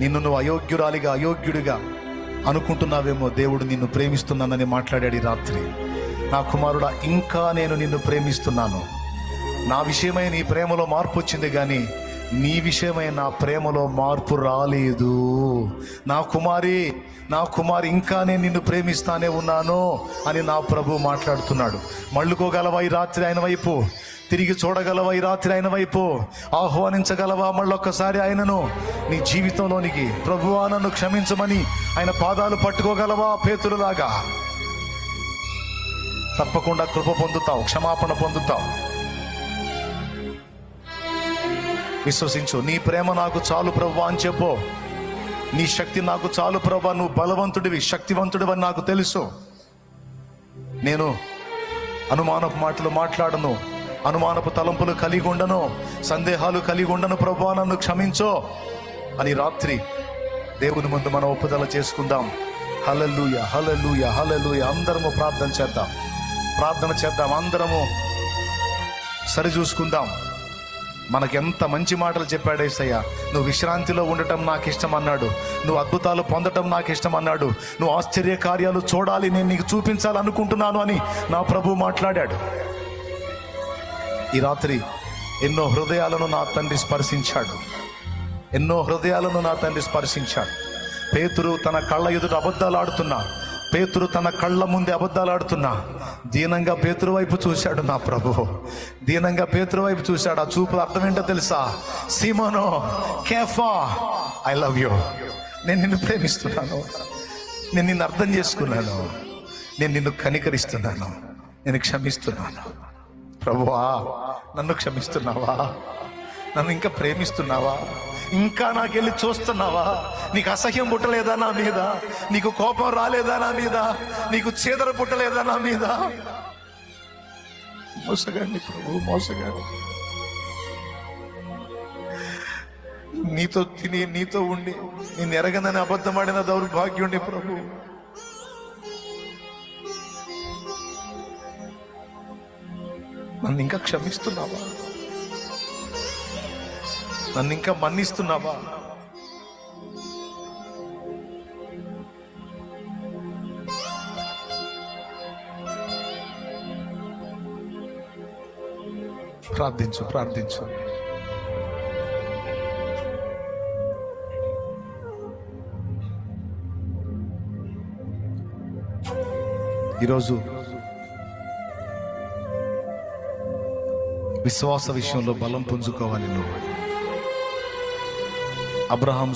నిన్ను నువ్వు అయోగ్యురాలిగా అయోగ్యుడిగా అనుకుంటున్నావేమో దేవుడు నిన్ను ప్రేమిస్తున్నానని మాట్లాడాడు ఈ రాత్రి. నా కుమారుడా ఇంకా నేను నిన్ను ప్రేమిస్తున్నాను. నా విషయమై నీ ప్రేమలో మార్పు వచ్చింది కానీ నీ విషయమై నా ప్రేమలో మార్పు రాలేదు. నా కుమారి నా కుమారి ఇంకా నేను నిన్ను ప్రేమిస్తానే ఉన్నాను అని నా ప్రభు మాట్లాడుతున్నాడు. మళ్ళుకోగలవా ఈ రాత్రి ఆయన వైపు? తిరిగి చూడగలవా ఈ రాత్రి ఆయన వైపు? ఆహ్వానించగలవా మళ్ళొక్కసారి ఆయనను? నీ జీవితంలోనికి ప్రభువా నన్ను క్షమించమని ఆయన పాదాలు పట్టుకోగలవా పేతులలాగా తప్పకుండా కృప పొందుతావు క్షమాపణ పొందుతావు. విశ్వసించు. నీ ప్రేమ నాకు చాలు ప్రభా అని చెప్పు. నీ శక్తి నాకు చాలు ప్రభా నువ్వు బలవంతుడివి శక్తివంతుడివి అని నాకు తెలుసు. నేను అనుమానపు మాటలు మాట్లాడను. అనుమానపు తలంపులు కలిగి ఉండను. సందేహాలు కలిగి ఉండను ప్రభా నన్ను క్షమించో అని రాత్రి దేవుని ముందు మనం ఒప్పుదల చేసుకుందాం. Hallelujah hallelujah hallelujah. అందరము ప్రార్థన చేద్దాం. ప్రార్థన చేద్దాం. అందరము సరి మనకెంత మంచి మాటలు చెప్పాడు ఏసయ్య. నువ్వు విశ్రాంతిలో ఉండటం నాకు ఇష్టం అన్నాడు నువ్వు అద్భుతాలు పొందటం నాకు ఇష్టం అన్నాడు నువ్వు ఆశ్చర్య కార్యాలు చూడాలి నేను నీకు చూపించాలనుకుంటున్నాను అని నా ప్రభు మాట్లాడాడు. ఈ రాత్రి ఎన్నో హృదయాలను నా తండ్రి స్పర్శించాడు. ఎన్నో హృదయాలను నా తండ్రి స్పర్శించాడు. పేతురు తన కళ్ళ ఎదుట అబద్ధాలు ఆడుతున్నా. పేతురు తన కళ్ళ ముందే అబద్ధాలు ఆడుతున్నా. దీనంగా పేతురు వైపు చూశాడు నా ప్రభు. దీనంగా పేతురు వైపు చూశాడు. ఆ చూపు అర్థం ఏంటో తెలుసా? సీమోనో కేఫా ఐ లవ్ యూ. నేను నిన్ను ప్రేమిస్తున్నాను. నేను నిన్ను అర్థం చేసుకున్నాను. నేను నిన్ను కనికరిస్తున్నాను. నేను క్షమిస్తున్నాను. ప్రభువా నన్ను క్షమిస్తున్నావా? నన్ను ఇంకా ప్రేమిస్తున్నావా? ఇంకా నాకెళ్ళి చూస్తున్నావా? నీకు అసహ్యం పుట్టలేదా నా మీద? నీకు కోపం రాలేదా నా మీద? నీకు చేదర పుట్టలేదా నా మీద? మోసగాడిని ప్రభు మోసగాడు నీతో తిని నీతో ఉండి నేను ఎరగనని అబద్ధమాడిన దౌర్భాగ్యుణ్ణి ప్రభు. నన్ను ఇంకా క్షమిస్తున్నావా? నన్ను ఇంకా మన్నిస్తున్నావా? ప్రార్థించు ప్రార్థించు. ఈరోజు విశ్వాస విషయంలో బలం పుంజుకోవాలి నువ్వు. అబ్రహాం